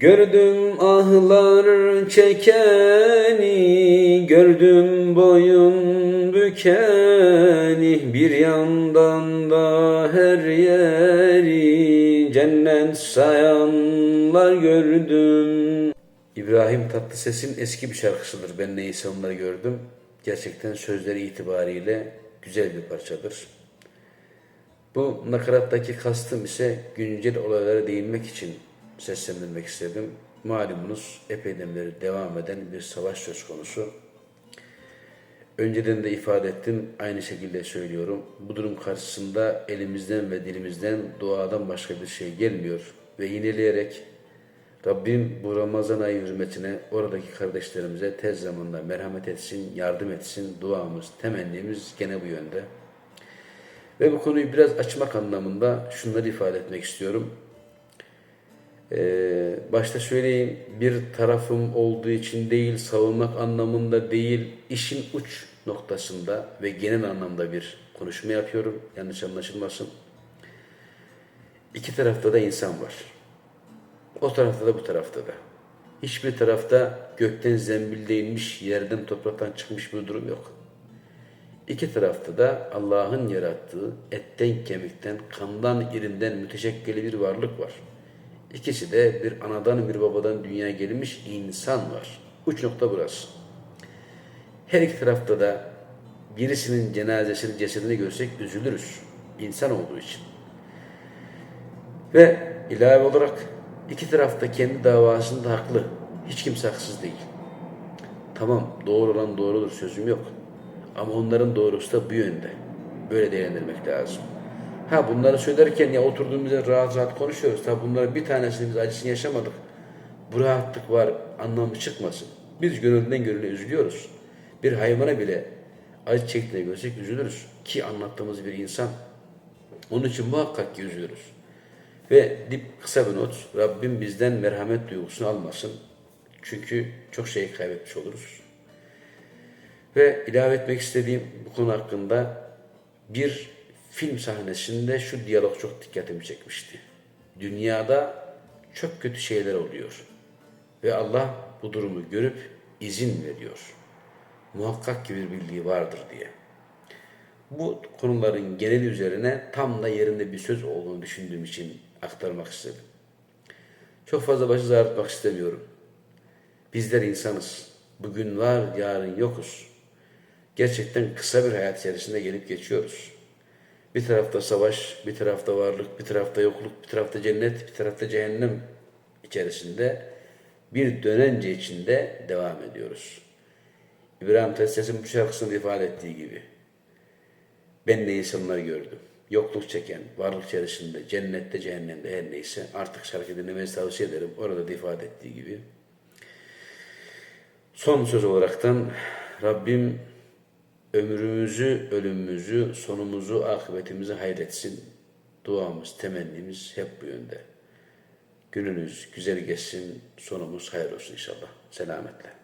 Gördüm ahlar çekeni, gördüm boyun bükeni, bir yandan da her yeri cennet sayanlar gördüm. İbrahim Tatlıses'in eski bir şarkısıdır. Ben neyse onları gördüm. Gerçekten sözleri itibariyle güzel bir parçadır. Bu nakarattaki kastım ise güncel olaylara değinmek için seslendirmek istedim. Malumunuz epeyden beri devam eden bir savaş söz konusu. Önceden de ifade ettim, aynı şekilde söylüyorum. Bu durum karşısında elimizden ve dilimizden duadan başka bir şey gelmiyor. Ve yineleyerek Rabbim bu Ramazan ayı hürmetine oradaki kardeşlerimize tez zamanda merhamet etsin, yardım etsin. Duamız, temennimiz gene bu yönde. Ve bu konuyu biraz açmak anlamında şunları ifade etmek istiyorum. Ee, başta söyleyeyim bir tarafım olduğu için değil, savunmak anlamında değil, işin uç noktasında ve genel anlamda bir konuşma yapıyorum. Yanlış anlaşılmasın. İki tarafta da insan var. O tarafta da bu tarafta da. Hiçbir tarafta gökten zembil değilmiş, yerden topraktan çıkmış bir durum yok. İki tarafta da Allah'ın yarattığı etten, kemikten, kandan, irinden müteşekkili bir varlık var. İkisi de bir anadan bir babadan dünyaya gelmiş insan var. Uç nokta burası. Her iki tarafta da birisinin cenazesini, cesedini görsek üzülürüz. İnsan olduğu için. Ve ilave olarak iki tarafta kendi davasında haklı. Hiç kimse haksız değil. Tamam doğru olan doğrudur sözüm yok. Ama onların doğrusu da bu yönde. Böyle değerlendirmek lazım. Ha bunları söylerken ya oturduğumuz yerde rahat rahat konuşuyoruz. Tabi bunların bir tanesini biz acısını yaşamadık. Bu rahatlık var anlamı çıkmasın. Biz gönülden gönüle üzülüyoruz. Bir hayvana bile acı çektiğini görsek üzülürüz. Ki anlattığımız bir insan. Onun için muhakkak ki üzülürüz. Ve dip kısa bir not. Rabbim bizden merhamet duygusunu almasın. Çünkü çok şey kaybetmiş oluruz. Ve ilave etmek istediğim bu konu hakkında bir film sahnesinde şu diyalog çok dikkatimi çekmişti. Dünyada çok kötü şeyler oluyor. Ve Allah bu durumu görüp izin veriyor. Muhakkak ki bir bildiği vardır diye. Bu konuların geneli üzerine tam da yerinde bir söz olduğunu düşündüğüm için aktarmak istedim. Çok fazla başı ağrıtmak istemiyorum. Bizler insanız. Bugün var, yarın yokuz. Gerçekten kısa bir hayat içerisinde gelip geçiyoruz. Bir tarafta savaş, bir tarafta varlık, bir tarafta yokluk, bir tarafta cennet, bir tarafta cehennem içerisinde bir dönence içinde devam ediyoruz. İbrahim Tatlıses'in bu şarkısında ifade ettiği gibi ben de insanları gördüm. Yokluk çeken, varlık içerisinde, cennette, cehennemde her neyse artık şarkı dinlemenizi tavsiye ederim. Orada da ifade ettiği gibi. Son söz olaraktan Rabbim ömrümüzü, ölümümüzü, sonumuzu, akıbetimizi hayretsin. Duamız, temennimiz hep bu yönde. Gününüz güzel geçsin, sonumuz hayır olsun inşallah. Selametle.